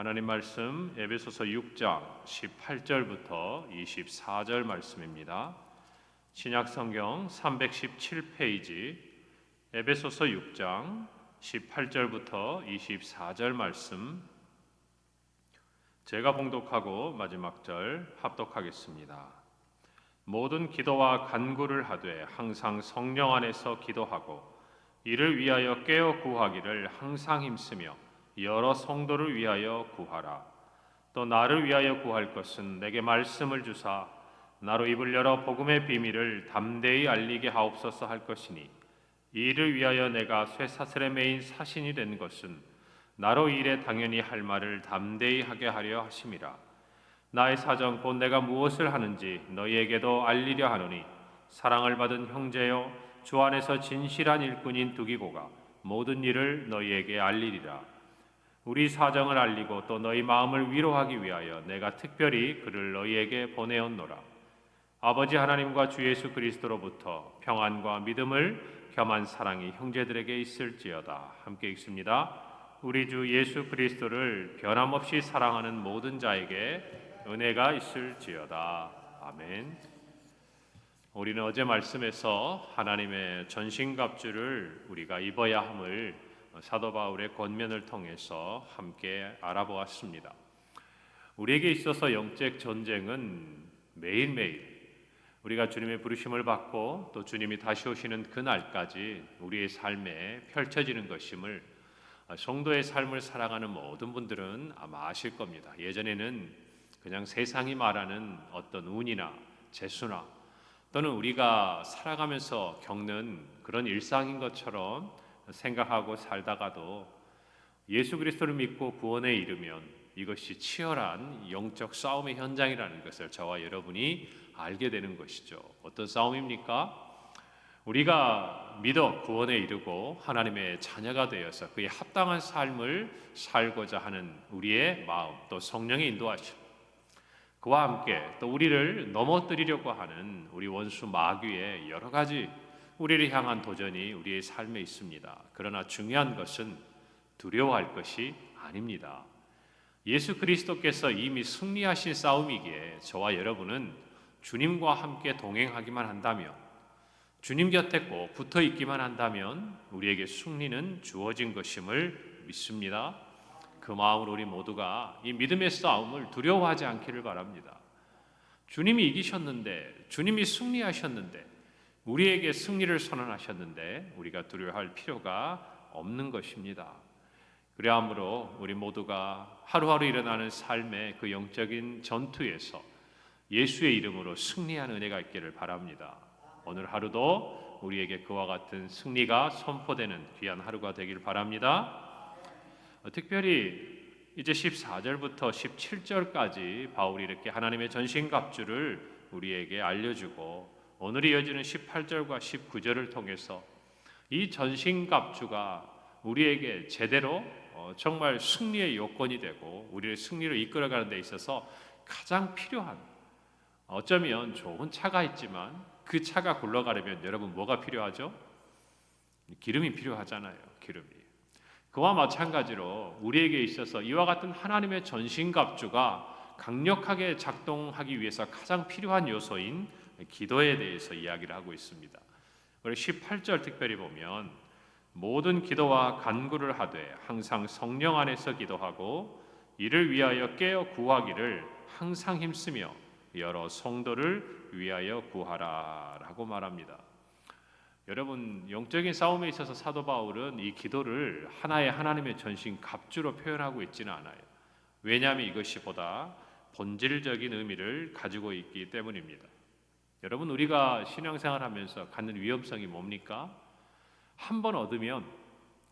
하나님 말씀 에베소서 6장 18절부터 24절 말씀입니다. 신약 성경 317페이지 에베소서 6장 18절부터 24절 말씀 제가 봉독하고 마지막 절 합독하겠습니다. 모든 기도와 간구를 하되 항상 성령 안에서 기도하고 이를 위하여 깨어 구하기를 항상 힘쓰며 여러 성도를 위하여 구하라. 또 나를 위하여 구할 것은 내게 말씀을 주사 나로 입을 열어 복음의 비밀을 담대히 알리게 하옵소서 할 것이니 이를 위하여 내가 쇠사슬에 매인 사신이 된 것은 나로 일에 당연히 할 말을 담대히 하게 하려 하심이라. 나의 사정 곧 내가 무엇을 하는지 너희에게도 알리려 하노니 사랑을 받은 형제여 주 안에서 진실한 일꾼인 두기고가 모든 일을 너희에게 알리리라. 우리 사정을 알리고 또 너희 마음을 위로하기 위하여 내가 특별히 그를 너희에게 보내었노라. 아버지 하나님과 주 예수 그리스도로부터 평안과 믿음을 겸한 사랑이 형제들에게 있을지어다. 함께 읽습니다. 우리 주 예수 그리스도를 변함없이 사랑하는 모든 자에게 은혜가 있을지어다. 아멘. 우리는 어제 말씀에서 하나님의 전신갑주를 우리가 입어야 함을 사도 바울의 권면을 통해서 함께 알아보았습니다. 우리에게 있어서 영적 전쟁은 매일매일 우리가 주님의 부르심을 받고 또 주님이 다시 오시는 그날까지 우리의 삶에 펼쳐지는 것임을 성도의 삶을 살아가는 모든 분들은 아마 아실 겁니다. 예전에는 그냥 세상이 말하는 어떤 운이나 재수나 또는 우리가 살아가면서 겪는 그런 일상인 것처럼 생각하고 살다가도 예수 그리스도를 믿고 구원에 이르면 이것이 치열한 영적 싸움의 현장이라는 것을 저와 여러분이 알게 되는 것이죠. 어떤 싸움입니까? 우리가 믿어 구원에 이르고 하나님의 자녀가 되어서 그에 합당한 삶을 살고자 하는 우리의 마음 또 성령의 인도하심 그와 함께 또 우리를 넘어뜨리려고 하는 우리 원수 마귀의 여러 가지 우리를 향한 도전이 우리의 삶에 있습니다. 그러나 중요한 것은 두려워할 것이 아닙니다. 예수 그리스도께서 이미 승리하신 싸움이기에 저와 여러분은 주님과 함께 동행하기만 한다면 주님 곁에 꼭 붙어 있기만 한다면 우리에게 승리는 주어진 것임을 믿습니다. 그 마음으로 우리 모두가 이 믿음의 싸움을 두려워하지 않기를 바랍니다. 주님이 이기셨는데 주님이 승리하셨는데 우리에게 승리를 선언하셨는데 우리가 두려워할 필요가 없는 것입니다. 그러므로 우리 모두가 하루하루 일어나는 삶의 그 영적인 전투에서 예수의 이름으로 승리하는 은혜가 있기를 바랍니다. 오늘 하루도 우리에게 그와 같은 승리가 선포되는 귀한 하루가 되길 바랍니다. 특별히 이제 14절부터 17절까지 바울이 이렇게 하나님의 전신갑주를 우리에게 알려주고 오늘 이어지는 18절과 19절을 통해서 이 전신갑주가 우리에게 제대로 어, 정말 승리의 요건이 되고 우리를 승리로 이끌어가는 데 있어서 가장 필요한 어쩌면 좋은 차가 있지만 그 차가 굴러가려면 여러분 뭐가 필요하죠? 기름이 필요하잖아요. 기름이. 그와 마찬가지로 우리에게 있어서 이와 같은 하나님의 전신갑주가 강력하게 작동하기 위해서 가장 필요한 요소인 기도에 대해서 이야기를 하고 있습니다. 그리고 18절 특별히 보면 모든 기도와 간구를 하되 항상 성령 안에서 기도하고 이를 위하여 깨어 구하기를 항상 힘쓰며 여러 성도를 위하여 구하라라고 말합니다. 여러분 영적인 싸움에 있어서 사도 바울은 이 기도를 하나의 하나님의 전신 갑주로 표현하고 있지는 않아요. 왜냐하면 이것이 보다 본질적인 의미를 가지고 있기 때문입니다. 여러분 우리가 신앙생활 하면서 갖는 위험성이 뭡니까? 한 번 얻으면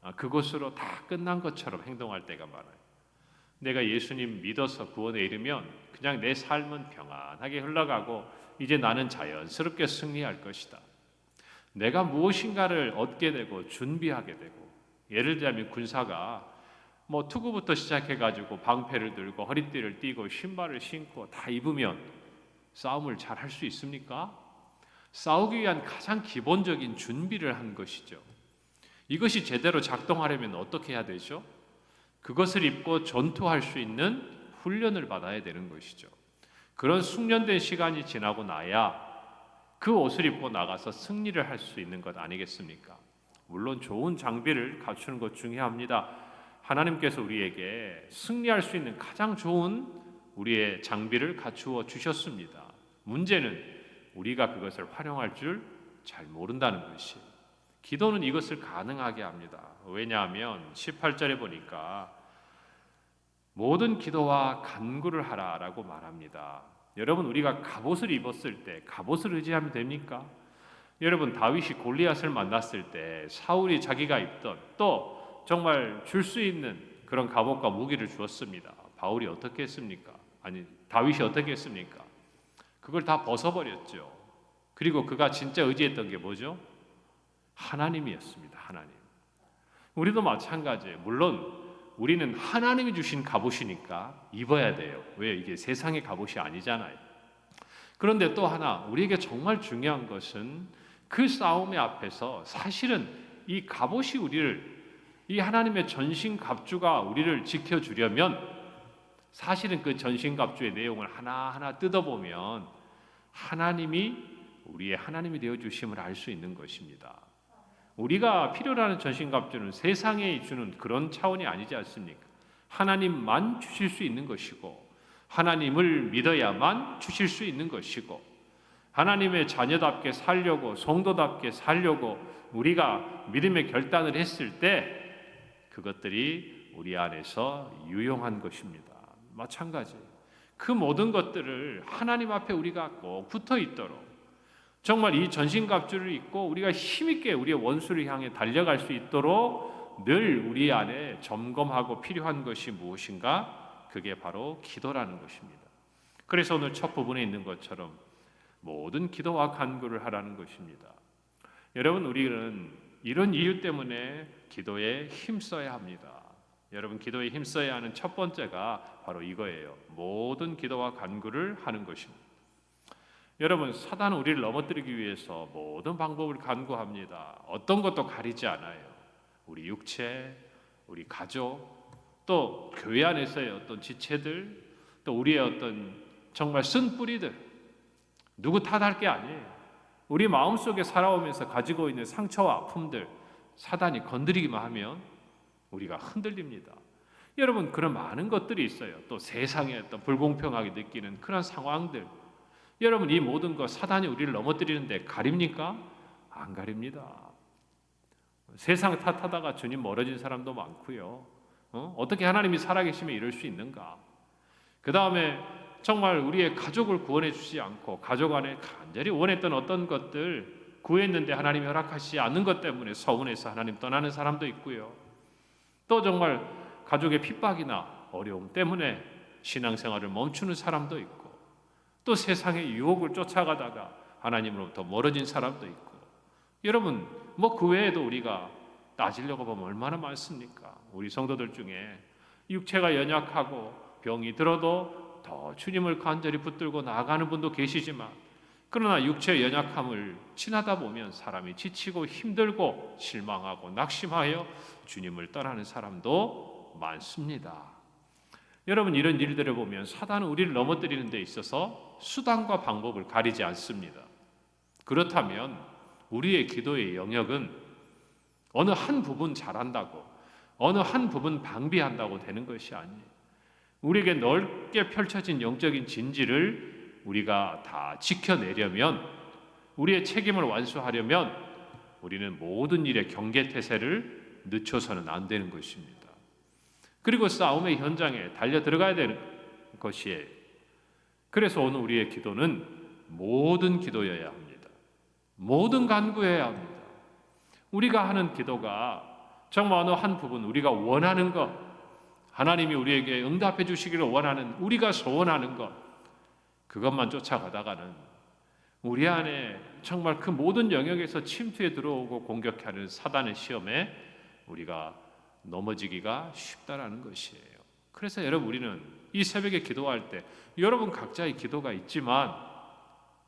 아, 그것으로 다 끝난 것처럼 행동할 때가 많아요. 내가 예수님 믿어서 구원에 이르면 그냥 내 삶은 평안하게 흘러가고 이제 나는 자연스럽게 승리할 것이다. 내가 무엇인가를 얻게 되고 준비하게 되고 예를 들자면 군사가 뭐 투구부터 시작해 가지고 방패를 들고 허리띠를 띠고 신발을 신고 다 입으면 싸움을 잘 할 수 있습니까? 싸우기 위한 가장 기본적인 준비를 한 것이죠. 이것이 제대로 작동하려면 어떻게 해야 되죠? 그것을 입고 전투할 수 있는 훈련을 받아야 되는 것이죠. 그런 숙련된 시간이 지나고 나야 그 옷을 입고 나가서 승리를 할 수 있는 것 아니겠습니까? 물론 좋은 장비를 갖추는 것 중요합니다. 하나님께서 우리에게 승리할 수 있는 가장 좋은 우리의 장비를 갖추어 주셨습니다. 문제는 우리가 그것을 활용할 줄 잘 모른다는 것이. 기도는 이것을 가능하게 합니다. 왜냐하면 18절에 보니까 모든 기도와 간구를 하라라고 말합니다. 여러분 우리가 갑옷을 입었을 때 갑옷을 의지하면 됩니까? 여러분 다윗이 골리앗을 만났을 때 사울이 자기가 입던 또 정말 줄 수 있는 그런 갑옷과 무기를 주었습니다. 바울이 어떻게 했습니까? 아니 다윗이 어떻게 했습니까? 그걸 다 벗어버렸죠. 그리고 그가 진짜 의지했던 게 뭐죠? 하나님이었습니다. 하나님. 우리도 마찬가지예요. 물론 우리는 하나님이 주신 갑옷이니까 입어야 돼요. 왜 이게 세상의 갑옷이 아니잖아요. 그런데 또 하나 우리에게 정말 중요한 것은 그 싸움의 앞에서 사실은 이 갑옷이 우리를 이 하나님의 전신 갑주가 우리를 지켜 주려면 사실은 그 전신 갑주의 내용을 하나하나 뜯어보면 하나님이 우리의 하나님이 되어 주심을 알 수 있는 것입니다. 우리가 필요로 하는 전신갑주는 세상에 주는 그런 차원이 아니지 않습니까? 하나님만 주실 수 있는 것이고 하나님을 믿어야만 주실 수 있는 것이고 하나님의 자녀답게 살려고 성도답게 살려고 우리가 믿음의 결단을 했을 때 그것들이 우리 안에서 유용한 것입니다. 마찬가지. 그 모든 것들을 하나님 앞에 우리가 꼭 붙어 있도록 정말 이 전신갑주를 입고 우리가 힘있게 우리의 원수를 향해 달려갈 수 있도록 늘 우리 안에 점검하고 필요한 것이 무엇인가? 그게 바로 기도라는 것입니다. 그래서 오늘 첫 부분에 있는 것처럼 모든 기도와 간구를 하라는 것입니다. 여러분 우리는 이런 이유 때문에 기도에 힘써야 합니다. 여러분 기도에 힘써야 하는 첫 번째가 바로 이거예요. 모든 기도와 간구를 하는 것입니다. 여러분 사단은 우리를 넘어뜨리기 위해서 모든 방법을 간구합니다. 어떤 것도 가리지 않아요. 우리 육체, 우리 가족, 또 교회 안에서의 어떤 지체들, 또 우리의 어떤 정말 쓴 뿌리들 누구 탓할 게 아니에요. 우리 마음속에 살아오면서 가지고 있는 상처와 아픔들 사단이 건드리기만 하면 우리가 흔들립니다. 여러분 그런 많은 것들이 있어요. 또 세상에 어떤 불공평하게 느끼는 그런 상황들 여러분 이 모든 것 사단이 우리를 넘어뜨리는데 가립니까? 안 가립니다. 세상 탓하다가 주님 멀어진 사람도 많고요. 어? 떻게 하나님이 살아계시면 이럴 수 있는가? 그 다음에 정말 우리의 가족을 구원해 주지 않고 가족 안에 간절히 원했던 어떤 것들 구했는데 하나님이 허락하시지 않는 것 때문에 서운해서 하나님 떠나는 사람도 있고요. 또 정말 가족의 핍박이나 어려움 때문에 신앙생활을 멈추는 사람도 있고 또 세상의 유혹을 쫓아가다가 하나님으로부터 멀어진 사람도 있고 여러분 뭐 그 외에도 우리가 따지려고 보면 얼마나 많습니까? 우리 성도들 중에 육체가 연약하고 병이 들어도 더 주님을 간절히 붙들고 나아가는 분도 계시지만 그러나 육체의 연약함을 지나다 보면 사람이 지치고 힘들고 실망하고 낙심하여 주님을 떠나는 사람도 많습니다. 여러분 이런 일들을 보면 사단은 우리를 넘어뜨리는 데 있어서 수단과 방법을 가리지 않습니다. 그렇다면 우리의 기도의 영역은 어느 한 부분 잘한다고 어느 한 부분 방비한다고 되는 것이 아니에요. 우리에게 넓게 펼쳐진 영적인 진지를 우리가 다 지켜내려면 우리의 책임을 완수하려면 우리는 모든 일의 경계 태세를 늦춰서는 안 되는 것입니다. 그리고 싸움의 현장에 달려 들어가야 되는 것이에요. 그래서 오늘 우리의 기도는 모든 기도여야 합니다. 모든 간구여야 합니다. 우리가 하는 기도가 정말 어느 한 부분 우리가 원하는 것, 하나님이 우리에게 응답해 주시기를 원하는 우리가 소원하는 것, 그것만 쫓아가다가는 우리 안에 정말 그 모든 영역에서 침투해 들어오고 공격하는 사단의 시험에 우리가 넘어지기가 쉽다라는 것이에요. 그래서 여러분 우리는 이 새벽에 기도할 때 여러분 각자의 기도가 있지만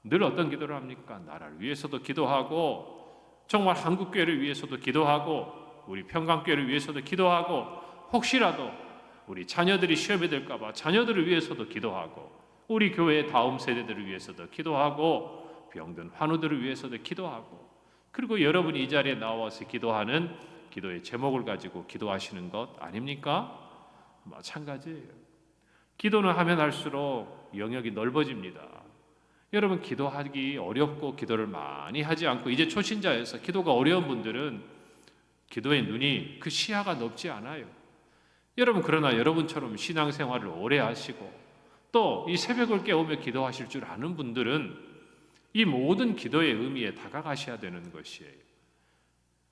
늘 어떤 기도를 합니까? 나라를 위해서도 기도하고 정말 한국 교회를 위해서도 기도하고 우리 평강 교회를 위해서도 기도하고 혹시라도 우리 자녀들이 시험에 들까봐 자녀들을 위해서도 기도하고 우리 교회의 다음 세대들을 위해서도 기도하고 병든 환우들을 위해서도 기도하고 그리고 여러분이 이 자리에 나와서 기도하는 기도의 제목을 가지고 기도하시는 것 아닙니까? 마찬가지예요. 기도는 하면 할수록 영역이 넓어집니다. 여러분 기도하기 어렵고 기도를 많이 하지 않고 이제 초신자에서 기도가 어려운 분들은 기도의 눈이 그 시야가 넓지 않아요. 여러분 그러나 여러분처럼 신앙생활을 오래 하시고 또 이 새벽을 깨우며 기도하실 줄 아는 분들은 이 모든 기도의 의미에 다가가셔야 되는 것이에요.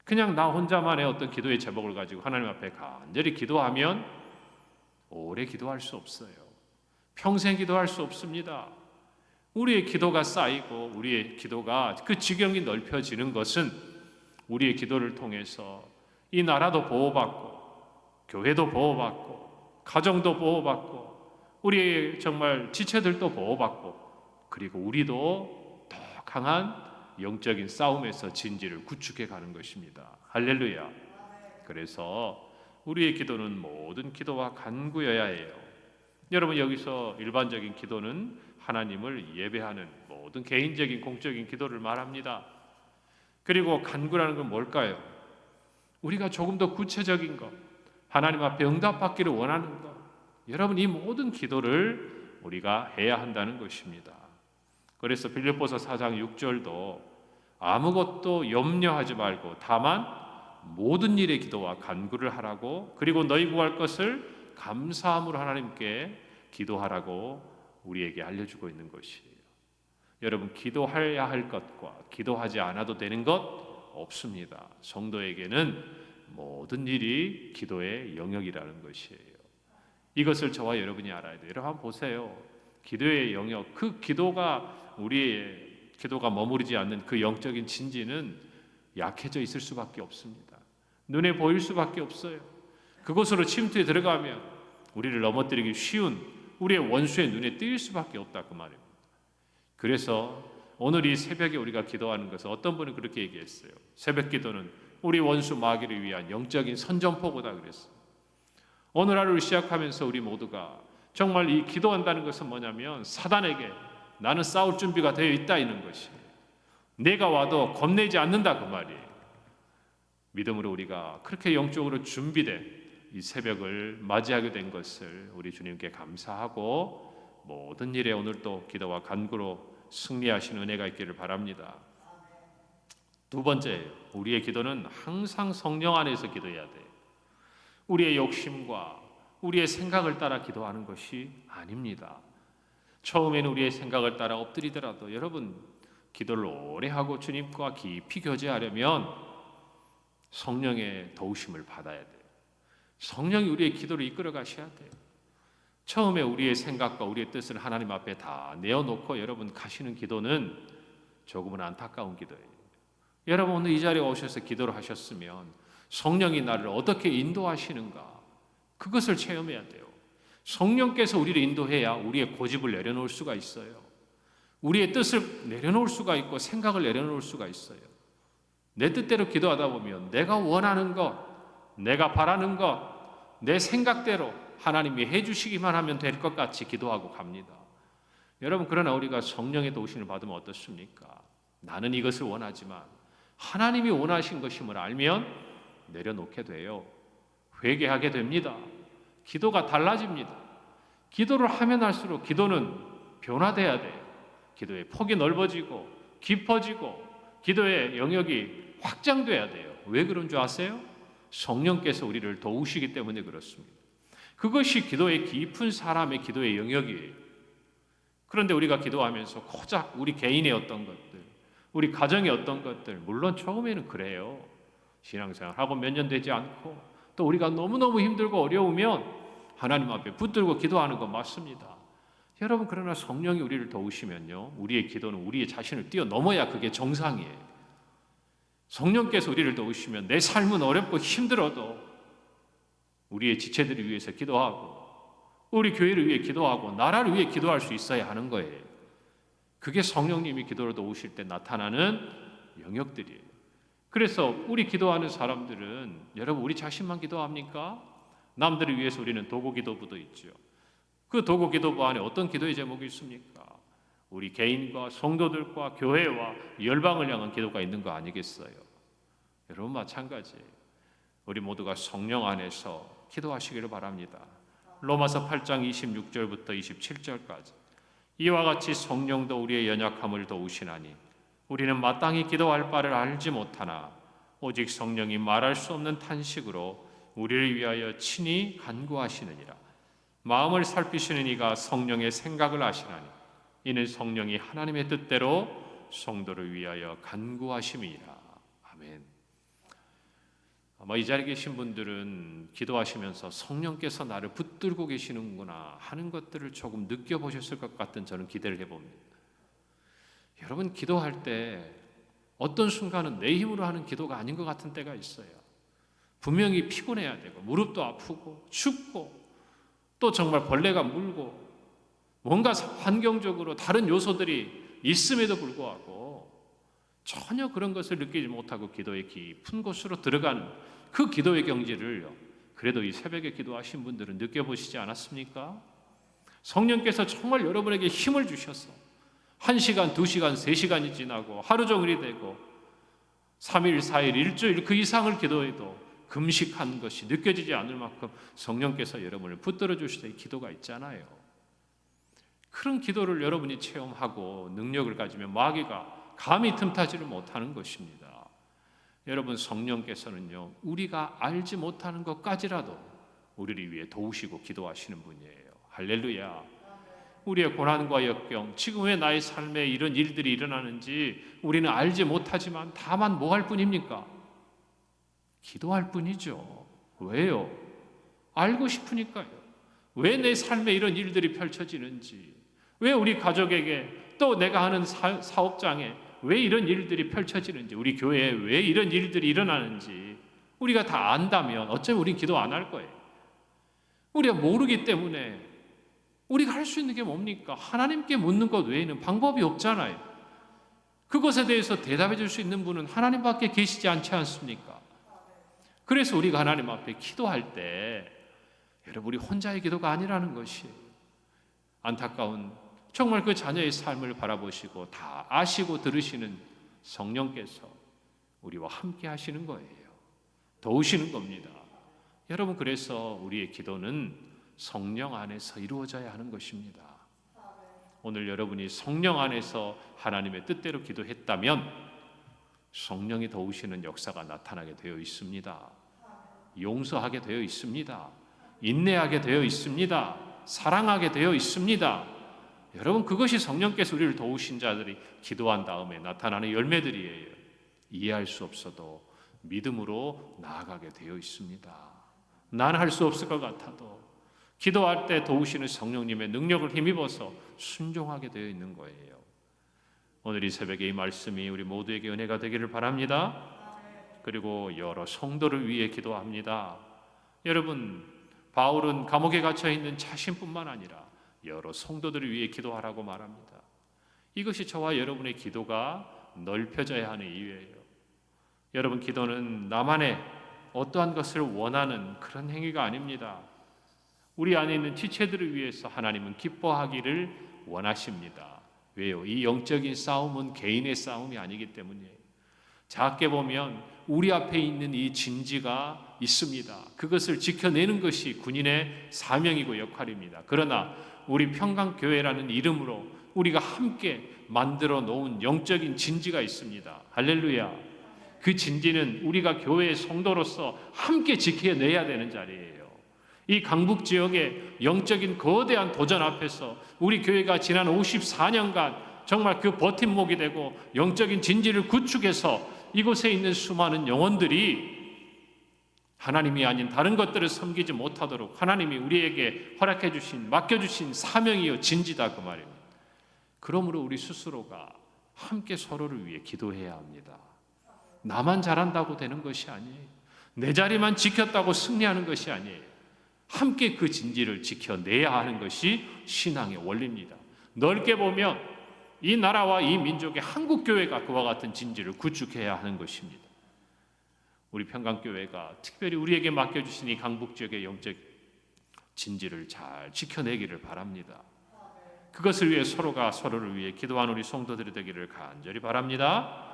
그냥 나 혼자만의 어떤 기도의 제목을 가지고 하나님 앞에 간절히 기도하면 오래 기도할 수 없어요. 평생 기도할 수 없습니다. 우리의 기도가 쌓이고 우리의 기도가 그 지경이 넓혀지는 것은 우리의 기도를 통해서 이 나라도 보호받고 교회도 보호받고 가정도 보호받고 우리의 정말 지체들도 보호받고 그리고 우리도 더 강한 영적인 싸움에서 진지를 구축해 가는 것입니다. 할렐루야. 그래서 우리의 기도는 모든 기도와 간구여야 해요. 여러분 여기서 일반적인 기도는 하나님을 예배하는 모든 개인적인 공적인 기도를 말합니다. 그리고 간구라는 건 뭘까요? 우리가 조금 더 구체적인 것, 하나님 앞에 응답받기를 원하는 것. 여러분 이 모든 기도를 우리가 해야 한다는 것입니다. 그래서 빌립보서 4장 6절도 아무것도 염려하지 말고 다만 모든 일에 기도와 간구를 하라고 그리고 너희 구할 것을 감사함으로 하나님께 기도하라고 우리에게 알려주고 있는 것이에요. 여러분 기도해야 할 것과 기도하지 않아도 되는 것 없습니다. 성도에게는 모든 일이 기도의 영역이라는 것이에요. 이것을 저와 여러분이 알아야 돼요. 여러분 보세요. 기도의 영역, 그 기도가 우리의 기도가 머무르지 않는 그 영적인 진지는 약해져 있을 수밖에 없습니다. 눈에 보일 수밖에 없어요. 그곳으로 침투에 들어가면 우리를 넘어뜨리기 쉬운 우리의 원수의 눈에 띄일 수밖에 없다 그 말입니다. 그래서 오늘 이 새벽에 우리가 기도하는 것은 어떤 분이 그렇게 얘기했어요. 새벽 기도는 우리 원수 마귀를 위한 영적인 선전포고다 그랬어요. 오늘 하루를 시작하면서 우리 모두가 정말 이 기도한다는 것은 뭐냐면 사단에게 나는 싸울 준비가 되어 있다 이는 것이 내가 와도 겁내지 않는다 그 말이에요. 믿음으로 우리가 그렇게 영적으로 준비된 이 새벽을 맞이하게 된 것을 우리 주님께 감사하고 모든 일에 오늘 또 기도와 간구로 승리하시는 은혜가 있기를 바랍니다. 두 번째, 우리의 기도는 항상 성령 안에서 기도해야 돼. 우리의 욕심과 우리의 생각을 따라 기도하는 것이 아닙니다. 처음에는 우리의 생각을 따라 엎드리더라도 여러분 기도를 오래 하고 주님과 깊이 교제하려면 성령의 도우심을 받아야 돼요. 성령이 우리의 기도를 이끌어 가셔야 돼요. 처음에 우리의 생각과 우리의 뜻을 하나님 앞에 다 내어놓고 여러분 가시는 기도는 조금은 안타까운 기도예요. 여러분 오늘 이 자리에 오셔서 기도를 하셨으면 성령이 나를 어떻게 인도하시는가 그것을 체험해야 돼요. 성령께서 우리를 인도해야 우리의 고집을 내려놓을 수가 있어요. 우리의 뜻을 내려놓을 수가 있고 생각을 내려놓을 수가 있어요. 내 뜻대로 기도하다 보면 내가 원하는 것, 내가 바라는 것, 내 생각대로 하나님이 해주시기만 하면 될 것 같이 기도하고 갑니다. 여러분, 그러나 우리가 성령의 도우심을 받으면 어떻습니까? 나는 이것을 원하지만 하나님이 원하신 것임을 알면 내려놓게 돼요. 회개하게 됩니다. 기도가 달라집니다. 기도를 하면 할수록 기도는 변화돼야 돼요. 기도의 폭이 넓어지고 깊어지고 기도의 영역이 확장돼야 돼요. 왜 그런 줄 아세요? 성령께서 우리를 도우시기 때문에 그렇습니다. 그것이 기도의 깊은 사람의 기도의 영역이에요. 그런데 우리가 기도하면서 고작 우리 개인의 어떤 것들, 우리 가정의 어떤 것들, 물론 처음에는 그래요. 신앙생활 하고 몇 년 되지 않고 또 우리가 너무너무 힘들고 어려우면 하나님 앞에 붙들고 기도하는 건 맞습니다. 여러분 그러나 성령이 우리를 도우시면요. 우리의 기도는 우리의 자신을 뛰어넘어야 그게 정상이에요. 성령께서 우리를 도우시면 내 삶은 어렵고 힘들어도 우리의 지체들을 위해서 기도하고 우리 교회를 위해 기도하고 나라를 위해 기도할 수 있어야 하는 거예요. 그게 성령님이 기도를 도우실 때 나타나는 영역들이에요. 그래서 우리 기도하는 사람들은 여러분 우리 자신만 기도합니까? 남들을 위해서 우리는 도구 기도부도 있죠. 그 도구 기도부 안에 어떤 기도의 제목이 있습니까? 우리 개인과 성도들과 교회와 열방을 향한 기도가 있는 거 아니겠어요? 여러분 마찬가지예요. 우리 모두가 성령 안에서 기도하시기를 바랍니다. 로마서 8장 26절부터 27절까지 이와 같이 성령도 우리의 연약함을 도우시나니 우리는 마땅히 기도할 바를 알지 못하나 오직 성령이 말할 수 없는 탄식으로 우리를 위하여 친히 간구하시느니라 마음을 살피시는 이가 성령의 생각을 아시나니 이는 성령이 하나님의 뜻대로 성도를 위하여 간구하심이라 아멘. 아마 이 자리에 계신 분들은 기도하시면서 성령께서 나를 붙들고 계시는구나 하는 것들을 조금 느껴보셨을 것 같은 저는 기대를 해봅니다. 여러분 기도할 때 어떤 순간은 내 힘으로 하는 기도가 아닌 것 같은 때가 있어요. 분명히 피곤해야 되고 무릎도 아프고 춥고 또 정말 벌레가 물고 뭔가 환경적으로 다른 요소들이 있음에도 불구하고 전혀 그런 것을 느끼지 못하고 기도의 깊은 곳으로 들어가는 그 기도의 경지를요. 그래도 이 새벽에 기도하신 분들은 느껴보시지 않았습니까? 성령께서 정말 여러분에게 힘을 주셔서 한 시간, 두 시간, 세 시간이 지나고 하루 종일이 되고 3일, 4일, 일주일 그 이상을 기도해도 금식한 것이 느껴지지 않을 만큼 성령께서 여러분을 붙들어 주실 때 기도가 있잖아요. 그런 기도를 여러분이 체험하고 능력을 가지면 마귀가 감히 틈타지를 못하는 것입니다. 여러분 성령께서는요 우리가 알지 못하는 것까지라도 우리를 위해 도우시고 기도하시는 분이에요. 할렐루야. 우리의 고난과 역경, 지금 왜 나의 삶에 이런 일들이 일어나는지 우리는 알지 못하지만 다만 뭐 할 뿐입니까? 기도할 뿐이죠. 왜요? 알고 싶으니까요. 왜 내 삶에 이런 일들이 펼쳐지는지, 왜 우리 가족에게 또 내가 하는 사, 사업장에 왜 이런 일들이 펼쳐지는지, 우리 교회에 왜 이런 일들이 일어나는지 우리가 다 안다면 어쩌면 우리 기도 안 할 거예요. 우리가 모르기 때문에 우리가 할 수 있는 게 뭡니까? 하나님께 묻는 것 외에는 방법이 없잖아요. 그것에 대해서 대답해 줄 수 있는 분은 하나님밖에 계시지 않지 않습니까? 그래서 우리가 하나님 앞에 기도할 때 여러분 우리 혼자의 기도가 아니라는 것이에요. 안타까운 정말 그 자녀의 삶을 바라보시고 다 아시고 들으시는 성령께서 우리와 함께 하시는 거예요. 도우시는 겁니다. 여러분 그래서 우리의 기도는 성령 안에서 이루어져야 하는 것입니다. 오늘 여러분이 성령 안에서 하나님의 뜻대로 기도했다면 성령이 도우시는 역사가 나타나게 되어 있습니다. 용서하게 되어 있습니다. 인내하게 되어 있습니다. 사랑하게 되어 있습니다. 여러분 그것이 성령께서 우리를 도우신 자들이 기도한 다음에 나타나는 열매들이에요. 이해할 수 없어도 믿음으로 나아가게 되어 있습니다. 난 할 수 없을 것 같아도 기도할 때 도우시는 성령님의 능력을 힘입어서 순종하게 되어 있는 거예요. 오늘 이 새벽에 이 말씀이 우리 모두에게 은혜가 되기를 바랍니다. 그리고 여러 성도를 위해 기도합니다. 여러분, 바울은 감옥에 갇혀 있는 자신뿐만 아니라 여러 성도들을 위해 기도하라고 말합니다. 이것이 저와 여러분의 기도가 넓혀져야 하는 이유예요. 여러분, 기도는 나만의 어떠한 것을 원하는 그런 행위가 아닙니다. 우리 안에 있는 지체들을 위해서 하나님은 기뻐하기를 원하십니다. 왜요? 이 영적인 싸움은 개인의 싸움이 아니기 때문이에요. 작게 보면 우리 앞에 있는 이 진지가 있습니다. 그것을 지켜내는 것이 군인의 사명이고 역할입니다. 그러나 우리 평강교회라는 이름으로 우리가 함께 만들어 놓은 영적인 진지가 있습니다. 할렐루야. 그 진지는 우리가 교회의 성도로서 함께 지켜내야 되는 자리예요. 이 강북 지역의 영적인 거대한 도전 앞에서 우리 교회가 지난 54년간 정말 그 버팀목이 되고 영적인 진지를 구축해서 이곳에 있는 수많은 영혼들이 하나님이 아닌 다른 것들을 섬기지 못하도록 하나님이 우리에게 허락해 주신 맡겨 주신 사명이요 진지다 그 말입니다. 그러므로 우리 스스로가 함께 서로를 위해 기도해야 합니다. 나만 잘한다고 되는 것이 아니에요. 내 자리만 지켰다고 승리하는 것이 아니에요. 함께 그 진지를 지켜내야 하는 것이 신앙의 원리입니다. 넓게 보면 이 나라와 이 민족의 한국 교회가 그와 같은 진지를 구축해야 하는 것입니다. 우리 평강 교회가 특별히 우리에게 맡겨 주신 이 강북 지역의 영적 진지를 잘 지켜내기를 바랍니다. 그것을 위해 서로가 서로를 위해 기도하는 우리 성도들이 되기를 간절히 바랍니다.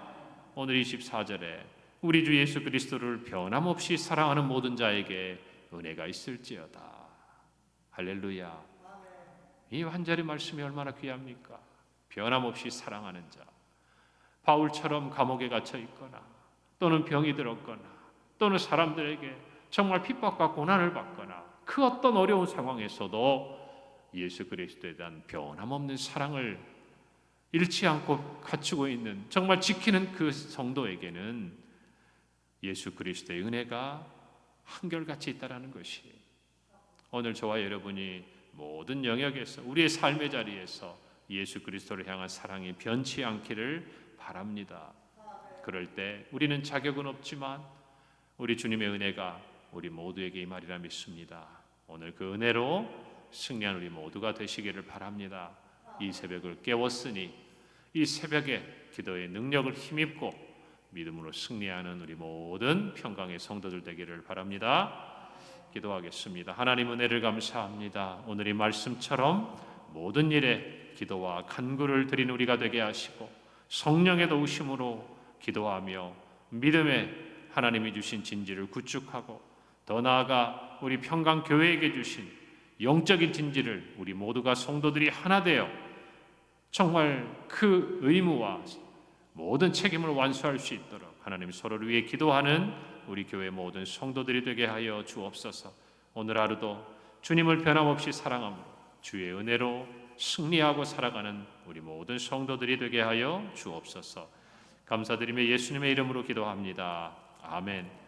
오늘 24절에 우리 주 예수 그리스도를 변함없이 사랑하는 모든 자에게 은혜가 있을지어다. 할렐루야. 이 한 자리 말씀이 얼마나 귀합니까? 변함없이 사랑하는 자. 바울처럼 감옥에 갇혀 있거나 또는 병이 들었거나 또는 사람들에게 정말 핍박과 고난을 받거나 그 어떤 어려운 상황에서도 예수 그리스도에 대한 변함없는 사랑을 잃지 않고 갖추고 있는 정말 지키는 그 성도에게는 예수 그리스도의 은혜가 한결같이 있다라는 것이 오늘 저와 여러분이 모든 영역에서 우리의 삶의 자리에서 예수 그리스도를 향한 사랑이 변치 않기를 바랍니다. 그럴 때 우리는 자격은 없지만 우리 주님의 은혜가 우리 모두에게 임하리라 믿습니다. 오늘 그 은혜로 승리한 우리 모두가 되시기를 바랍니다. 이 새벽을 깨웠으니 이 새벽에 기도의 능력을 힘입고 믿음으로 승리하는 우리 모든 평강의 성도들 되기를 바랍니다. 기도하겠습니다. 하나님 은혜를 감사합니다. 오늘 이 말씀처럼 모든 일에 기도와 간구를 드린 우리가 되게 하시고 성령의 도우심으로 기도하며 믿음에 하나님이 주신 진지를 구축하고 더 나아가 우리 평강 교회에게 주신 영적인 진지를 우리 모두가 성도들이 하나 되어 정말 그 의무와 모든 책임을 완수할 수 있도록 하나님 서로를 위해 기도하는 우리 교회 모든 성도들이 되게 하여 주옵소서. 오늘 하루도 주님을 변함없이 사랑함으로 주의 은혜로 승리하고 살아가는 우리 모든 성도들이 되게 하여 주옵소서. 감사드리며 예수님의 이름으로 기도합니다. 아멘.